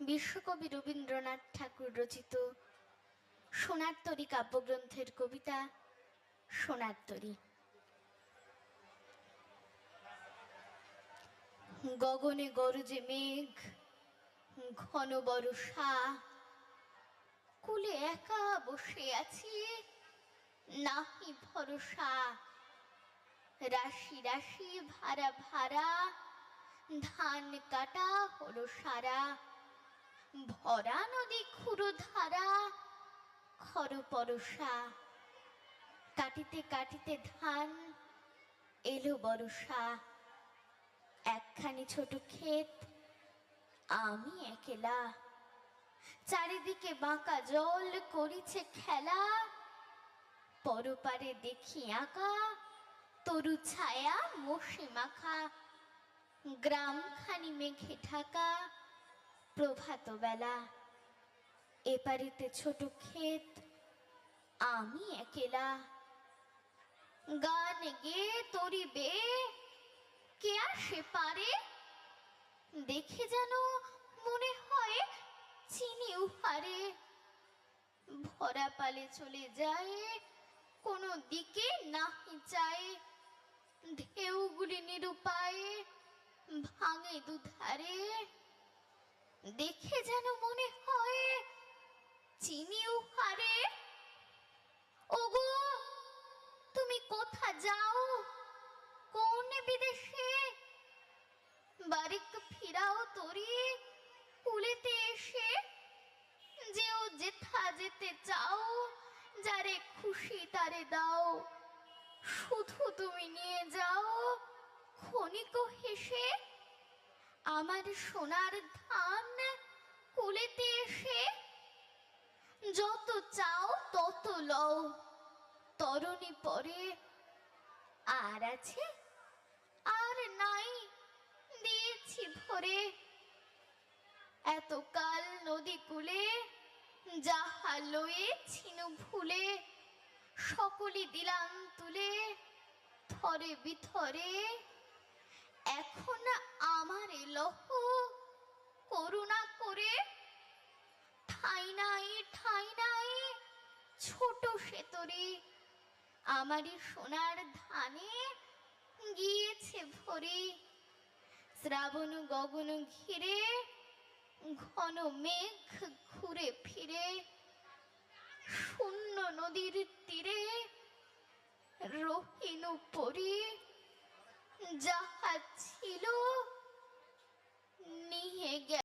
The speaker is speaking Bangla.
বিশ্বকবি রবীন্দ্রনাথ ঠাকুর রচিত সোনার তরী কাব্যগ্রন্থের কবিতা সোনার তরী। গগনে গরজে মেঘ, ঘন বরষা কুলে একা বসে আছি, নাহি ভরসা। রাশি রাশি ভাড়া ভাড়া, ধান কাটা হলো সারা। ভরা নদী খুঁড়ো ধারা খর পরশা কাটিতে কাটিতে ধান এলো বরষা একখানি ছোট ক্ষেত আমি একেলা। চারিদিকে বাঁকা জল, করিছে খেলা। পরপারে দেখি আঁকা, তরু ছায়া মোষে মাখা। গ্রামখানি মেঘে ঢাকা। প্রভাত বেলা। এপারিতে ছোট ক্ষেত, আমি একেলা। গান গে তরি বে কে আসে পারে? দেখে যেন মনে হয় চিনি উহারে। ভরা পালে চলে যায়, কোনো দিকে নাহি চায়। ঢেউগুলি নিরুপায়ে, ভাঙে দুধারে। দেখে যেন মনে হয় ওগো, তুমি কোথা যাও? কোন বিদেশে? বাড়িক ফিরাও তরি কুলেতে এসে যেও যেথা যেতে চাও, যারে খুশি তারে দাও। শুধু তুমি নিয়ে যাও, ক্ষণিক হেসে আমার সোনার ধান কুলেতে এসে যত চাও তত লও। তরণী পরে আর আছে, আর নাই দিয়েছি ভরে। এতকাল নদী কুলে যাহা লয়ে ছিনু ভুলে সকলি দিলাম তুলে, থরে বিথরে। এখন আমার লহ, করুণা করে। ঠাই নাই ঠাই নাই, ছোট সেতরে আমারই সোনার ধানে গিয়েছে ভরে। শ্রাবণ গগন ঘিরে, ঘন মেঘ ঘুরে ফিরে। শূন্য নদীর তীরে রহিনু পরি।